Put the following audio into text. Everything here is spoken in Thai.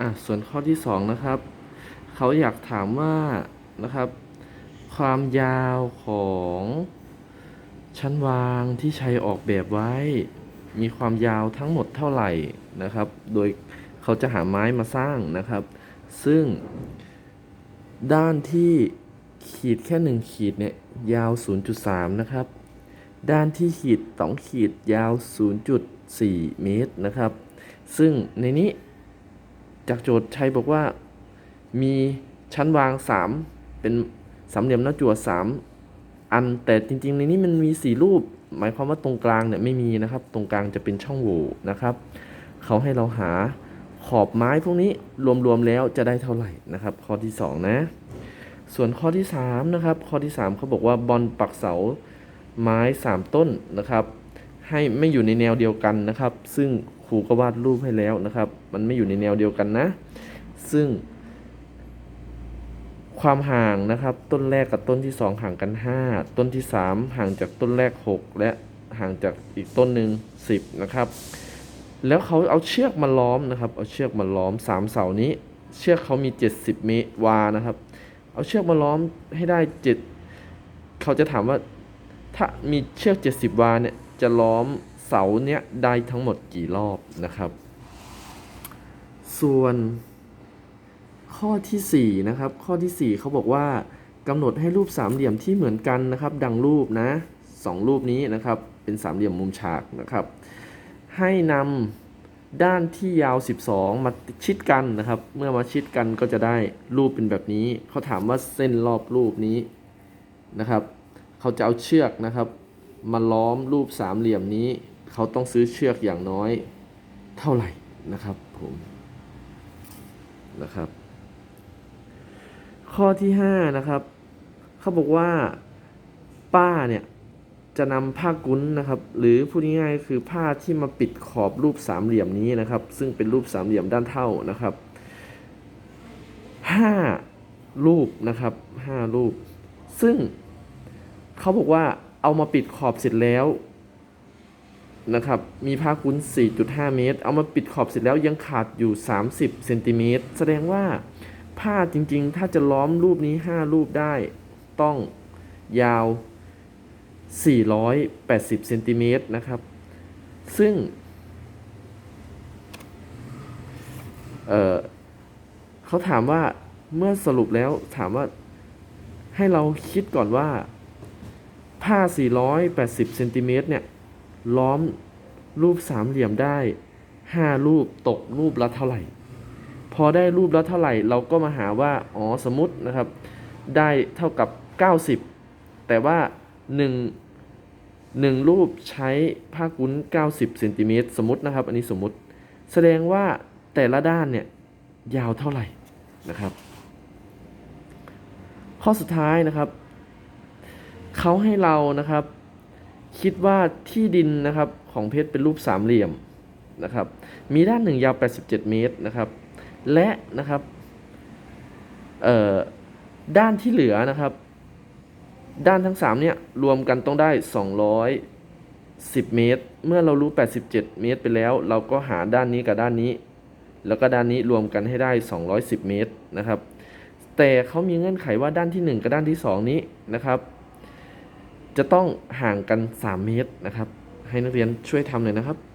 อะส่วนข้อที่สองนะครับ เขาอยากถามว่านะครับ ความยาวของชั้นวางที่ใช้ออกแบบไว้ มีความยาวทั้งหมดเท่าไหร่นะครับ โดยเขาจะหาไม้มาสร้างนะครับ ซึ่งด้านที่ขีดแค่หนึ่งขีดเนี่ยยาว 0.3 นะครับ ด้านที่ขีดสองขีดยาว 0.4 เมตรนะครับ ซึ่งในนี้ จากโจทย์ชัยบอกว่ามีชั้นวาง 3 เป็นสามเหลี่ยมหน้าจั่ว3 อันแต่จริง ๆ ในนี้มันมี 4 รูป หมายความว่าตรงกลางเนี่ยไม่มีนะครับ ตรงกลางจะเป็นช่องโหว่นะครับ เขาให้เราหาขอบไม้พวกนี้รวมๆแล้วจะได้เท่าไหร่นะครับ ข้อที่ 2 นะ ส่วนข้อที่ 3 นะครับ ข้อที่ 3 เขาบอกว่าบอลปักเสาไม้ 3 ต้นนะครับ ให้ไม่อยู่ในแนวเดียวกันนะครับ ซึ่งครูก็วาดรูปให้แล้วนะครับ มันไม่อยู่ในแนวเดียวกันนะ ซึ่ง ความห่างนะครับ ต้นแรกกับต้นที่ 2 ห่างกัน 5 ต้นที่ 3 ห่างจากต้นแรก 6 และห่างจากอีกต้นหนึ่ง10 นะครับ แล้วเขาเอาเชือกมาล้อมนะครับ เอาเชือกมาล้อม 3 เสานี้ เชือกเขามี 70 เมตรวานะครับ เอาเชือกมาล้อมให้ได้ 7 เขาจะถามว่าถ้ามีเชือก 70 วาเนี่ย จะล้อมเสาเนี้ยได้ทั้งหมดกี่รอบนะครับ ส่วนข้อที่4นะครับข้อที่4เขาบอกว่ากำหนดให้รูปสามเหลี่ยมที่เหมือนกันนะครับ ดังรูปนะสองรูปนี้นะครับ เป็นสามเหลี่ยมมุมฉากนะครับ ให้นำด้านที่ยาว 12 มาชิดกันนะครับ เมื่อมาชิดกันก็จะได้รูปเป็นแบบนี้ เขาถามว่าเส้นรอบรูปนี้นะครับ เขาจะเอาเชือกนะครับ มาล้อมรูปสามเหลี่ยมนี้ เขาต้องซื้อเชือกอย่างน้อยเท่าไหร่นะครับผมนะครับ ข้อที่5นะครับเขาบอกว่าป้าเนี่ยจะนำผ้ากุ้นนะครับ หรือพูดง่ายๆคือผ้าที่มาปิดขอบรูปสามเหลี่ยมนี้นะครับ ซึ่งเป็นรูปสามเหลี่ยมด้านเท่านะครับห้ารูปนะครับห้ารูป ซึ่งเขาบอกว่า เอามาปิดขอบเสร็จแล้วนะครับ มีผ้ากุ้น 4.5 เมตร เอามาปิดขอบเสร็จแล้วยังขาดอยู่ 30เซนติเมตร แสดงว่าผ้าจริงๆ ถ้าจะล้อมรูปนี้ 5 รูปได้ ต้องยาว 480เซนติเมตรนะครับ ซึ่ง เเขาถามว่าเมื่อสรุปแล้วถามว่าให้เราคิดก่อนว่า ผ้า 480เซนติเมตรเนี่ยล้อมรูปสามเหลี่ยมได้ 5 รูปตกรูปละเท่าไหร่ พอได้รูปล้วเท่าไหร่ เราก็มาหาว่า อ๋อสมมตินะครับ ได้เท่ากับ 90 แต่ว่า 1 1 รูปใช้ผ้ากุ้น 90เซนติเมตรสมมตินะครับ อันนี้สมมติ แสดงว่าแต่ละด้านเนี่ยยาวเท่าไหร่นะครับ ข้อสุดท้ายนะครับ เขาให้เรานะครับ คิดว่าที่ดินนะครับของเพชรเป็นรูปสามเหลี่ยมนะครับ มีด้านหนึ่งยาว 87 เมตรนะครับ และนะครับเอ่อด้านที่เหลือนะครับ ด้านทั้ง3เนี่ยรวมกันต้องได้ 210 เมตร เมื่อเรารู้ 87 เมตรไปแล้ว เราก็หาด้านนี้กับด้านนี้ แล้วก็ด้านนี้รวมกันให้ได้ 210 เมตรนะครับ แต่เขามีเงื่อนไขว่าด้านที่ 1 กับด้านที่ 2 นี้นะครับ จะต้องห่างกัน 3 เมตรนะครับ ให้นักเรียนช่วยทำหน่อยนะครับ